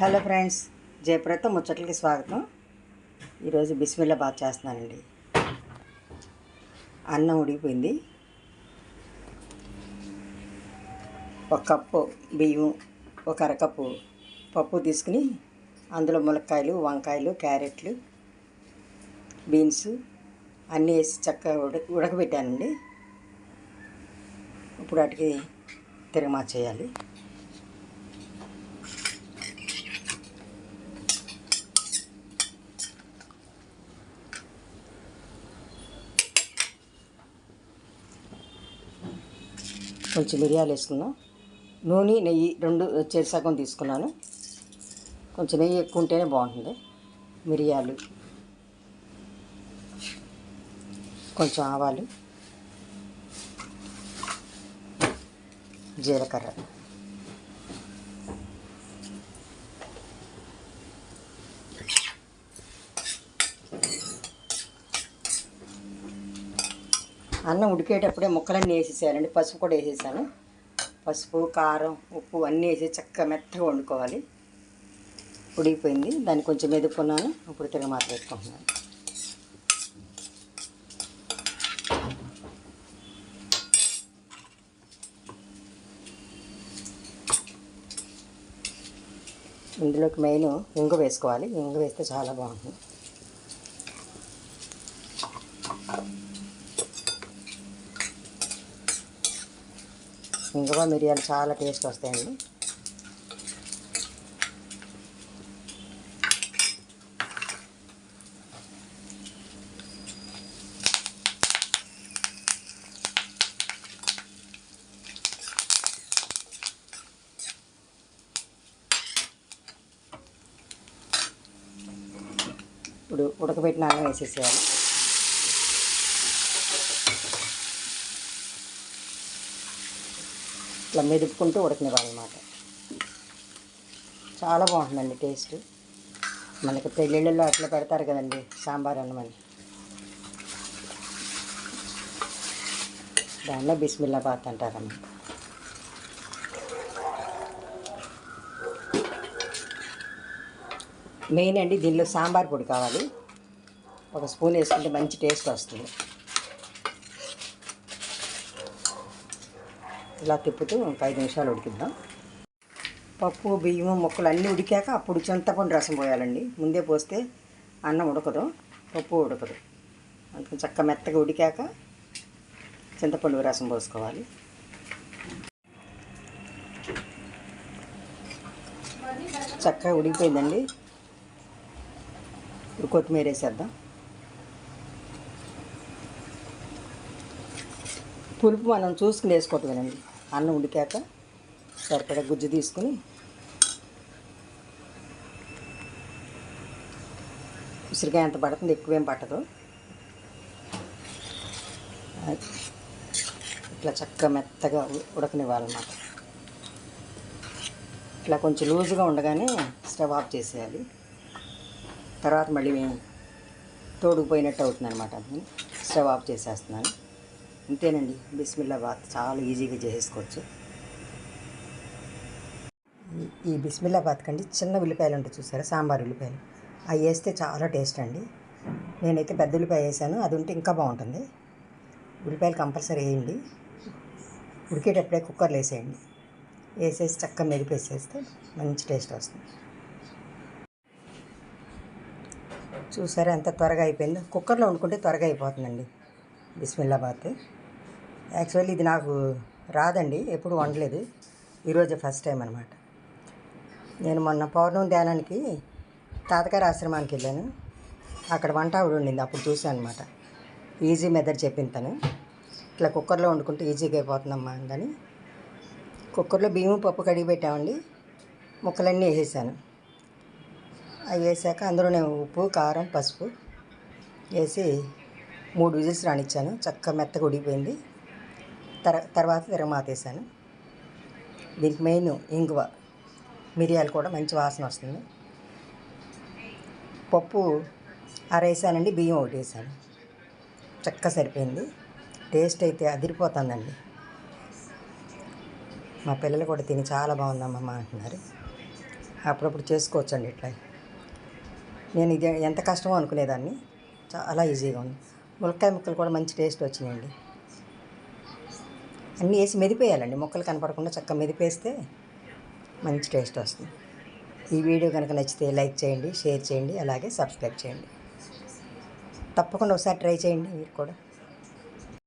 Hello friends జయప్రత ముచ్చట్లకి స్వాగతం. ఈరోజు Bismillah bath చేస్తున్నానండి. అన్నం ఉడికిపోయింది. ఒక కప్పు బియ్యం ఒక అరకప్పు పప్పు తీసుకుని అందులో ములక్కాయలు వంకాయలు క్యారెట్లు బీన్స్ అన్నీ వేసి చక్కగా ఉడక ఉడకబెట్టానండి. ఇప్పుడు వాటికి తిరగమా చేయాలి కొంచెం మిరియాలు వేసుకున్నాను నూనె నెయ్యి రెండు చెరి సగం తీసుకున్నాను. కొంచెం నెయ్యి ఎక్కువ ఉంటేనే బాగుంటుంది. మిరియాలు కొంచెం ఆవాలు జీలకర్ర. అన్నం ఉడికేటప్పుడే ముక్కలన్నీ వేసేసేయాలండి. పసుపు కూడా వేసేసాను. పసుపు కారం ఉప్పు అన్నీ వేసి చక్కగా మెత్తగా వండుకోవాలి. ఉడికిపోయింది. దాన్ని కొంచెం ఎదుపుకున్నాను ఇప్పుడు తిరగ మాత్రం పెట్టుకుంటున్నాను. ఇందులోకి మెయిన్ ఇంగు వేసుకోవాలి. ఇంగు వేస్తే చాలా బాగుంటుంది. ఇంగువ మిరియాలు చాలా టేస్ట్ వస్తాయండి. ఇప్పుడు ఉడకబెట్టిన అన్నం వేసేసేయాలి. ఇట్లా మెదుపుకుంటూ ఉడకనివ్వాలన్నమాట. చాలా బాగుంటుందండి టేస్ట్. మనకి పెళ్ళిళ్ళలో అట్లా పెడతారు కదండి సాంబార్ అన్నమని. దానిలో బిస్మిల్లా బాత్ అంటారన్నమాట మెయిన్ అండి దీనిలో సాంబార్ పొడి కావాలి. ఒక స్పూన్ వేసుకుంటే మంచి టేస్ట్ వస్తుంది. ఇలా తిప్పుతూ ఒక ఐదు నిమిషాలు ఉడికిద్దాం. పప్పు బియ్యం ముక్కలు అన్నీ ఉడికాక అప్పుడు చింతపండు రసం పోయాలండి. ముందే పోస్తే అన్నం ఉడకదు పప్పు ఉడకదు. అందుకని చక్క మెత్తగా ఉడికాక చింతపండు రసం పోసుకోవాలి. చక్కగా ఉడికిపోయిందండి. ఇప్పుడు కొత్తిమీర వేసేద్దాం. పులుపు మనం చూసుకుని వేసుకోవటమేనండి అన్నం ఉడికాక సరిపడా గుజ్జు తీసుకుని ఉసిరికాయ ఎంత పడుతుంది ఎక్కువేం పట్టదు. ఇట్లా చక్కగా మెత్తగా ఉడకనివ్వాలన్నమాట. ఇట్లా కొంచెం లూజుగా ఉండగానే స్టవ్ ఆఫ్ చేసేయాలి. తర్వాత మళ్ళీ తోడుకుపోయినట్టు అవుతుంది అనమాట అది స్టవ్ ఆఫ్ చేసేస్తున్నాను. అంతేనండి బిస్మిల్లా బాత్ చాలా ఈజీగా చేసేసుకోవచ్చు. ఈ- బిస్మిల్లా బాత్ కండి చిన్న ఉల్లిపాయలు ఉంటాయి చూసారా? సాంబార్ ఉల్లిపాయలు. అవి వేస్తే చాలా టేస్ట్ అండి నేనైతే పెద్ద ఉల్లిపాయ వేసాను. అది ఉంటే ఇంకా బాగుంటుంది ఉల్లిపాయలు కంపల్సరీ వేయండి. ఉడికేటప్పుడే కుక్కర్లో వేసేయండి. వేసేసి చక్కగా మెరిపేసేస్తే మంచి టేస్ట్ వస్తుంది. చూసారా ఎంత త్వరగా అయిపోయిందో? కుక్కర్లో వండుకుంటే త్వరగా అయిపోతుందండి బిస్మిల్లాబాద్. యాక్చువల్లీ ఇది నాకు రాదండి ఎప్పుడు వండలేదు. ఈరోజు ఫస్ట్ టైం అనమాట నేను మొన్న పౌర్ణమి ధ్యానానికి తాతగారి ఆశ్రమానికి వెళ్ళాను. అక్కడ వంట ఆవిడ ఉండింది అప్పుడు చూసాను అనమాట ఈజీ మెథడ్ చెప్పింది తను. ఇట్లా కుక్కర్లో వండుకుంటే ఈజీగా అయిపోతుందమ్మా అందని. కుక్కర్లో బియ్యం పప్పు కడిగి పెట్టామండి. ముక్కలన్నీ వేసేసాను. అవి వేసాక అందులోనే ఉప్పు కారం పసుపు వేసి మూడు విజిల్స్ రానిచ్చాను. చక్కగా మెత్తగా ఉడిగిపోయింది తర తర్వాత తిరగమాతేసాను దీనికి మెయిన్ ఇంగువ మిరియాలు కూడా మంచి వాసన వస్తుంది. పప్పు అరేసానండి బియ్యం ఒకటి వేసాను. చక్కగా సరిపోయింది. టేస్ట్ అయితే అదిరిపోతుందండి. మా పిల్లలు కూడా తిని చాలా బాగుందమ్మమ్మ అంటున్నారు. అప్పుడప్పుడు చేసుకోవచ్చండి ఇట్లా. నేను ఇది ఎంత కష్టమో అనుకునేదాన్ని. చాలా ఈజీగా ఉంది. ములక్కాయ ముక్కలు కూడా మంచి టేస్ట్ వచ్చినాయండి. అన్నీ వేసి మెదిపేయాలండి. మొక్కలు కనపడకుండా చక్కగా మెదిపేస్తే మంచి టేస్ట్ వస్తుంది. ఈ వీడియో కనుక నచ్చితే లైక్ చేయండి షేర్ చేయండి అలాగే సబ్స్క్రైబ్ చేయండి. తప్పకుండా ఒకసారి ట్రై చేయండి మీరు కూడా.